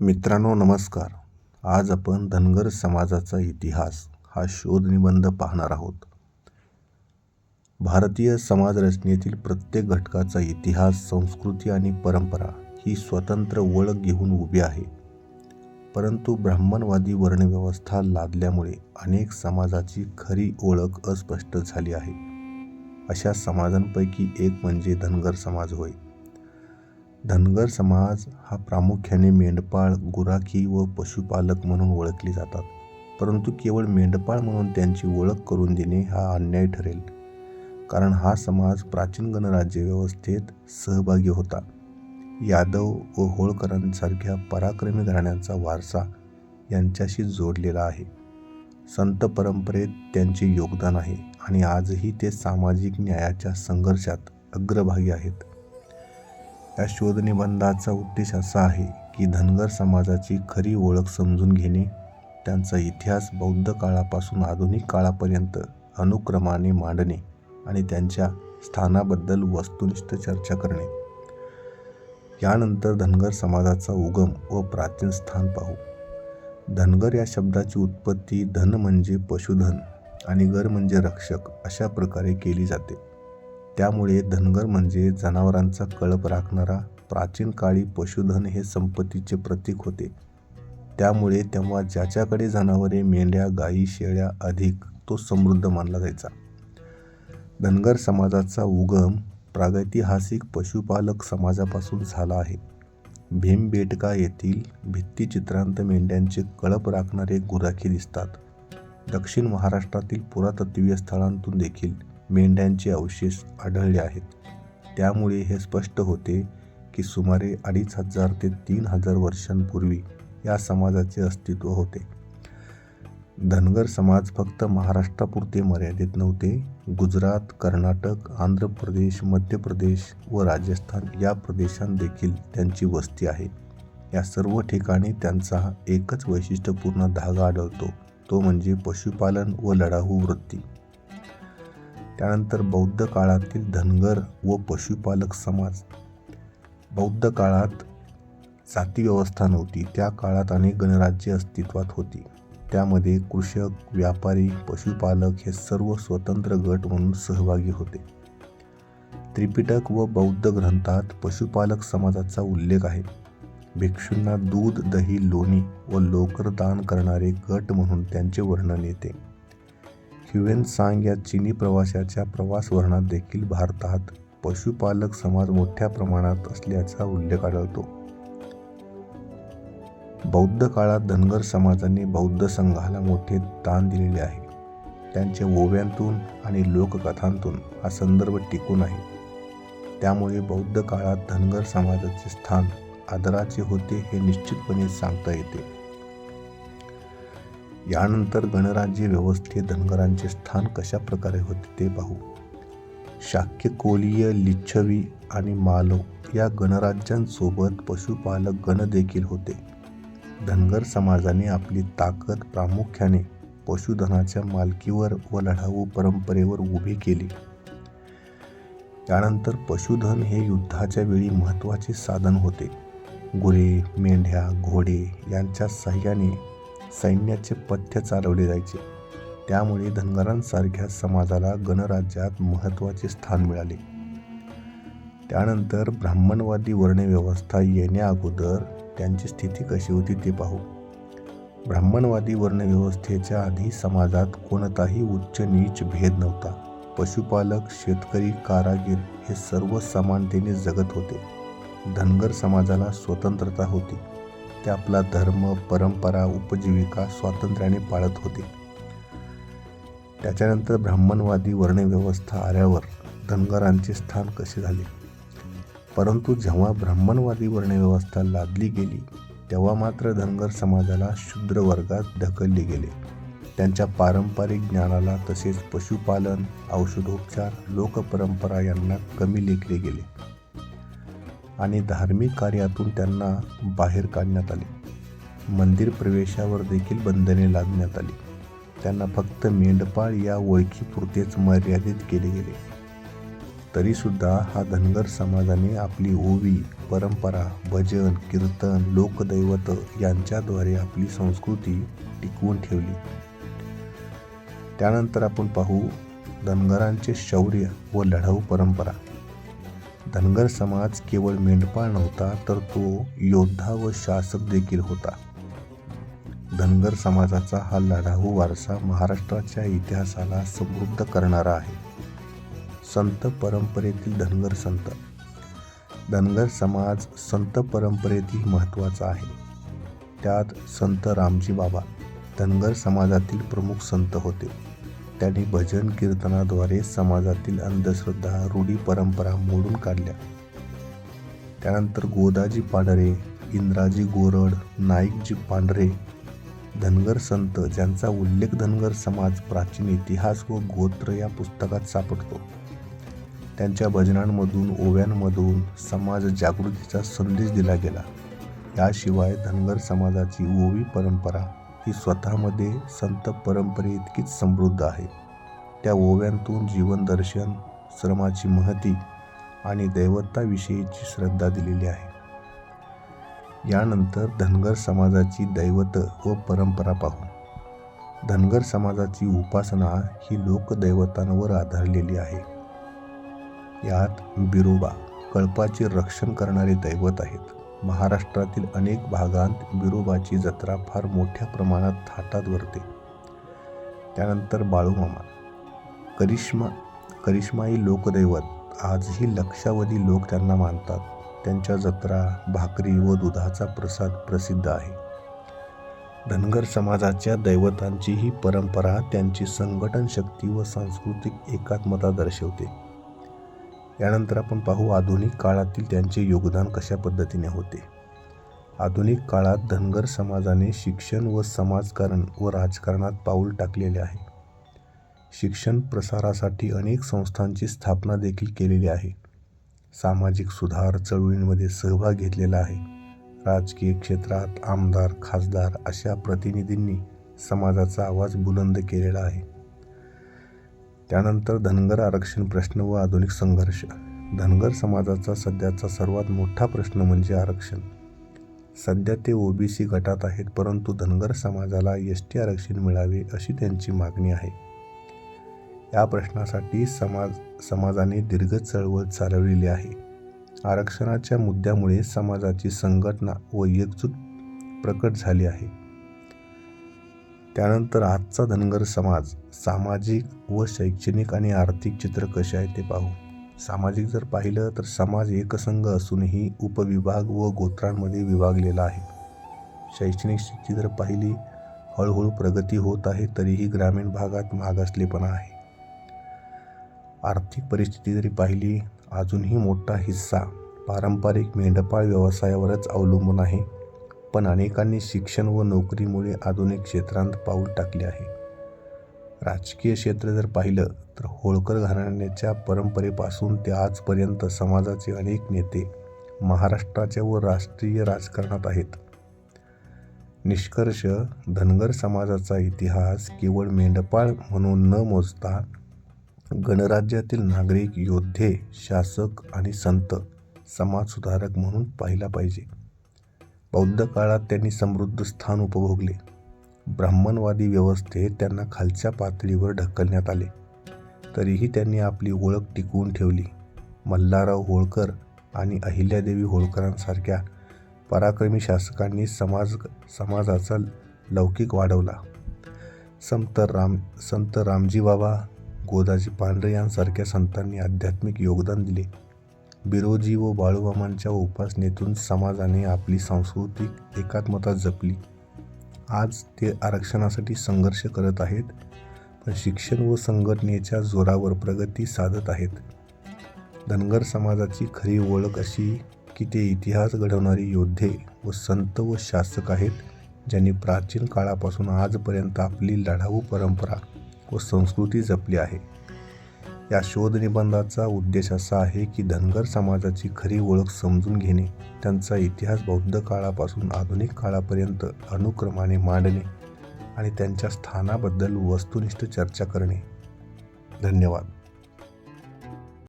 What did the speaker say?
मित्रांनो नमस्कार. आज आपण धनगर समाजाचा इतिहास हा शोधनिबंध पाहणार आहोत. भारतीय समाजरचनेतील प्रत्येक घटकाचा इतिहास संस्कृती आणि परंपरा ही स्वतंत्र ओळख घेऊन उभी आहे. परंतु ब्राह्मणवादी वर्णव्यवस्था लादल्यामुळे अनेक समाजाची खरी ओळख अस्पष्ट झाली आहे. अशा समाजांपैकी एक म्हणजे धनगर समाज होय. धनगर समाज हा प्रामुख्याने मेंढपाळ गुराखी व पशुपालक म्हणून ओळखले जातात. परंतु केवळ मेंढपाळ म्हणून त्यांची ओळख करून देणे हा अन्याय ठरेल. कारण हा समाज प्राचीन गणराज्य व्यवस्थेत सहभागी होता. यादव व होळकरांसारख्या पराक्रमी घराण्यांचा वारसा यांच्याशी जोडलेला आहे. संत परंपरेत त्यांचे योगदान आहे आणि आजही ते सामाजिक न्यायाच्या संघर्षात अग्रभागी आहेत. या शोधनिबंधाचा उद्देश असा आहे की धनगर समाजाची खरी ओळख समजून घेणे त्यांचा इतिहास बौद्ध काळापासून आधुनिक काळापर्यंत अनुक्रमाने मांडणे आणि त्यांच्या स्थानाबद्दल वस्तुनिष्ठ चर्चा करणे. यानंतर धनगर समाजाचा उगम व प्राचीन स्थान पाहू. धनगर या शब्दाची उत्पत्ती धन म्हणजे पशुधन आणि गर म्हणजे रक्षक अशा प्रकारे केली जाते. त्यामुळे धनगर म्हणजे जनावरांचा कळप राखणारा प्राचीन काळी पशुधन हे संपत्तीचे प्रतीक होते. त्यामुळे तेव्हा ज्याच्याकडे जनावरे मेंढ्या गायी शेळ्या अधिक तो समृद्ध मानला जायचा. धनगर समाजाचा उगम प्रागैतिहासिक पशुपालक समाजापासून झाला आहे. भीमबेटका येथील भित्तिचित्रांत मेंढ्यांचे कळप राखणारे गुराखी दिसतात. दक्षिण महाराष्ट्रातील पुरातत्वीय स्थळांतून देखील मेंढ्यांचे अवशेष आढळले आहेत. त्यामुळे हे स्पष्ट होते की सुमारे अडीच हजार ते तीन हजार वर्षांपूर्वी या समाजाचे अस्तित्व होते. धनगर समाज फक्त महाराष्ट्रापुरते मर्यादित नव्हते. गुजरात कर्नाटक आंध्र प्रदेश मध्य प्रदेश व राजस्थान या प्रदेशांत देखील त्यांची वस्ती आहे. या सर्व ठिकाणी त्यांचा एकच वैशिष्ट्यपूर्ण धागा आढळतो. तो म्हणजे पशुपालन व लढाऊ वृत्ती. त्यानंतर बौद्ध काळातील धनगर व पशुपालक समाज. बौद्ध काळात जाती व्यवस्था नव्हती. त्या काळात अनेक गणराज्ये अस्तित्वात होती. त्यामध्ये कृषक व्यापारी पशुपालक हे सर्व स्वतंत्र गट म्हणून सहभागी होते. त्रिपिटक व बौद्ध ग्रंथात पशुपालक समाजाचा उल्लेख आहे. भिक्षूंना दूध दही लोणी व लोकर दान करणारे गट म्हणून त्यांचे वर्णन येते. ह्युएन सांग या चिनी प्रवाशाच्या प्रवास वर्णात देखील भारतात पशुपालक समाज मोठ्या प्रमाणात असल्याचा उल्लेख आढळतो. बौद्ध काळात धनगर समाजाने बौद्ध संघाला मोठे दान दिलेले आहे. त्यांच्या ओव्यांतून आणि लोककथांतून हा संदर्भ टिकून आहे त्यामुळे बौद्ध काळात धनगर समाजाचे स्थान आदराचे होते हे निश्चितपणे सांगता येते. यानंतर गणराज्य व्यवस्थेत धनगरांचे स्थान कशा प्रकारे होते ते पाहू. शाक्य कोलीय लिच्छवी आणि मालव या गणराज्यांसोबत पशुपालक गण देखील होते. धनगर समाजाने आपली ताकद प्रामुख्याने पशुधनाच्या मालकीवर व लढाऊ परंपरेवर उभी केली. त्यानंतर पशुधन हे युद्धाच्या वेळी महत्त्वाचे साधन होते. गुरे मेंढ्या घोडे यांच्या साह्याने सैन्याचे पथ्य चालवले जायचे. त्यामुळे धनगरांसारख्या समाजाला गणराज्यात महत्त्वाचे स्थान मिळाले. त्यानंतर ब्राह्मणवादी वर्णव्यवस्था येण्याअगोदर त्यांची स्थिती कशी होती ते पाहू. ब्राह्मणवादी वर्णव्यवस्थेच्या आधी समाजात कोणताही उच्च नीच भेद नव्हता. पशुपालक शेतकरी कारागीर हे सर्व समानतेने जगत होते. धनगर समाजाला स्वतंत्रता होती. ते आपला धर्म परंपरा उपजीविका स्वातंत्र्याने पाळत होते. त्याच्यानंतर ब्राह्मणवादी वर्णव्यवस्था आल्यावर धनगरांचे स्थान कसे झाले? परंतु जेव्हा ब्राह्मणवादी वर्णव्यवस्था लादली गेली तेव्हा मात्र धनगर समाजाला शूद्र वर्गात ढकलले गेले. त्यांच्या पारंपरिक ज्ञानाला तसेच पशुपालन औषधोपचार लोकपरंपरा यांना कमी लेखले गेले. आणि धार्मिक कार्यातून त्यांना बाहेर काढण्यात आले. मंदिर प्रवेशावर देखील बंधने लादण्यात आली. त्यांना फक्त मेंढपाळ या ओळखीपुरतेच मर्यादित केले गेले. तरीसुद्धा हा धनगर समाजाने आपली ओवी परंपरा भजन कीर्तन लोकदैवत यांच्याद्वारे आपली संस्कृती टिकवून ठेवली. त्यानंतर आपण पाहू धनगरांचे शौर्य व लढाऊ परंपरा. धनगर समाज केवळ मेंढपाळ नव्हता तर तो योद्धा व शासक देखील होता. धनगर समाजाचा हा लढाऊ वारसा महाराष्ट्राच्या इतिहासाला समृद्ध करणारा आहे. संत परंपरेतील धनगर संत. धनगर समाज संत परंपरेतील महत्त्वाचा आहे. त्यात संत रामजी बाबा धनगर समाजातील प्रमुख संत होते. त्यांनी भजन कीर्तनाद्वारे समाजातील अंधश्रद्धा रूढी परंपरा मोडून काढल्या. त्यानंतर गोदाजी पांढरे इंद्राजी गोरड नाईकजी पांढरे धनगर संत ज्यांचा उल्लेख धनगर समाज प्राचीन इतिहास व गोत्र या पुस्तकात सापडतो. त्यांच्या भजनांमधून ओव्यांमधून समाज जागृतीचा संदेश दिला गेला. याशिवाय धनगर समाजाची ओवी परंपरा ही स्वतःमध्ये संत परंपरे इतकीच समृद्ध आहे. त्या ओव्यांतून जीवनदर्शन श्रमाची महती आणि दैवताविषयीची श्रद्धा दिलेली आहे. यानंतर धनगर समाजाची दैवत व परंपरा पाहू धनगर समाजाची उपासना ही लोकदैवतांवर आधारलेली आहे. यात बिरोबा कळपाचे रक्षण करणारे दैवत आहेत. महाराष्ट्रातील अनेक भागांत बिरोबाची जत्रा फार मोठ्या प्रमाणात थाटात भरते. त्यानंतर बाळूमामा करिश्मा करिश्माई लोकदैवत आजही लक्षावधी लोक त्यांना मानतात. त्यांच्या जत्रा भाकरी व दुधाचा प्रसाद प्रसिद्ध आहे. धनगर समाजाच्या दैवतांची ही परंपरा त्यांची संघटन शक्ती व सांस्कृतिक एकात्मता दर्शवते. यानंतर आपण पाहू आधुनिक काळातील त्यांचे योगदान कशा पद्धतीने होते. आधुनिक काळात धनगर समाजाने शिक्षण व समाजकारण व राजकारणात पाऊल टाकलेले आहे. शिक्षण प्रसारासाठी अनेक संस्थांची स्थापना देखील केलेली आहे. सामाजिक सुधार चळवळींमध्ये सहभाग घेतलेला आहे. राजकीय क्षेत्रात आमदार खासदार अशा प्रतिनिधींनी समाजाचा आवाज बुलंद केलेला आहे. त्यानंतर धनगर आरक्षण प्रश्न व आधुनिक संघर्ष. धनगर समाजाचा सध्याचा सर्वात मोठा प्रश्न म्हणजे आरक्षण. सध्या ते ओबीसी गटात आहेत परंतु धनगर समाजाला एस टी आरक्षण मिळावे अशी त्यांची मागणी आहे. या प्रश्नासाठी समाज समाजाने दीर्घ चळवळ चालवलेली आहे. आरक्षणाच्या मुद्द्यामुळे समाजाची संघटना व एकजूट प्रकट झाली आहे. त्यानंतर आजचा धनगर समाज सामाजिक व शैक्षणिक आणि आर्थिक चित्र कसे आहे ते पाहू. सामाजिक जर पाहिलं तर समाज एकसंघ असूनही उपविभाग व गोत्रांमध्ये विभागलेला आहे. शैक्षणिक स्थिती जर पाहिली हळूहळू प्रगती होत आहे तरीही ग्रामीण भागात मागासलेपणा आहे. आर्थिक परिस्थिती जरी पाहिली अजूनही मोठा हिस्सा पारंपरिक मेंढपाळ व्यवसायावरच अवलंबून आहे. पण अनेकांनी शिक्षण व नोकरीमुळे आधुनिक क्षेत्रांत पाऊल टाकले आहे. राजकीय क्षेत्र जर पाहिलं तर होळकर घराण्याच्या परंपरेपासून ते आजपर्यंत समाजाचे अनेक नेते महाराष्ट्राच्या व राष्ट्रीय राजकारणात आहेत. निष्कर्ष धनगर समाजाचा इतिहास केवळ मेंढपाळ म्हणून न मोजता गणराज्यातील नागरिक योद्धे शासक आणि संत समाजसुधारक म्हणून पाहिला पाहिजे. बौद्ध काळात त्यांनी समृद्ध स्थान उपभोगले. ब्राह्मणवादी व्यवस्थेत त्यांना खालच्या पातळीवर ढकलण्यात आले. तरीही त्यांनी आपली ओळख टिकवून ठेवली. मल्हारराव होळकर आणि अहिल्यादेवी होळकरांसारख्या पराक्रमी शासकांनी समाज समाजाचा लौकिक वाढवला. संत राम संत रामजी बाबा गोदाजी पांढरे यांसारख्या संतांनी आध्यात्मिक योगदान दिले. बिरोजी व बाळूमामांच्या उपासनेतून समाजाने आपली सांस्कृतिक एकात्मता जपली. आज ते आरक्षणासाठी संघर्ष करत आहेत पण शिक्षण व संघटनेच्या जोरावर प्रगती साधत आहेत. धनगर समाजाची खरी ओळख अशी की ते इतिहास घडवणारे योद्धे व संत व शासक आहेत ज्यांनी प्राचीन काळापासून आजपर्यंत आपली लढाऊ परंपरा व संस्कृती जपली आहे. या शोधनिबंधाचा उद्देश असा आहे की धनगर समाजाची खरी ओळख समजून घेणे त्यांचा इतिहास बौद्ध काळापासून आधुनिक काळापर्यंत अनुक्रमाने मांडणे आणि त्यांच्या स्थानाबद्दल वस्तुनिष्ठ चर्चा करणे. धन्यवाद.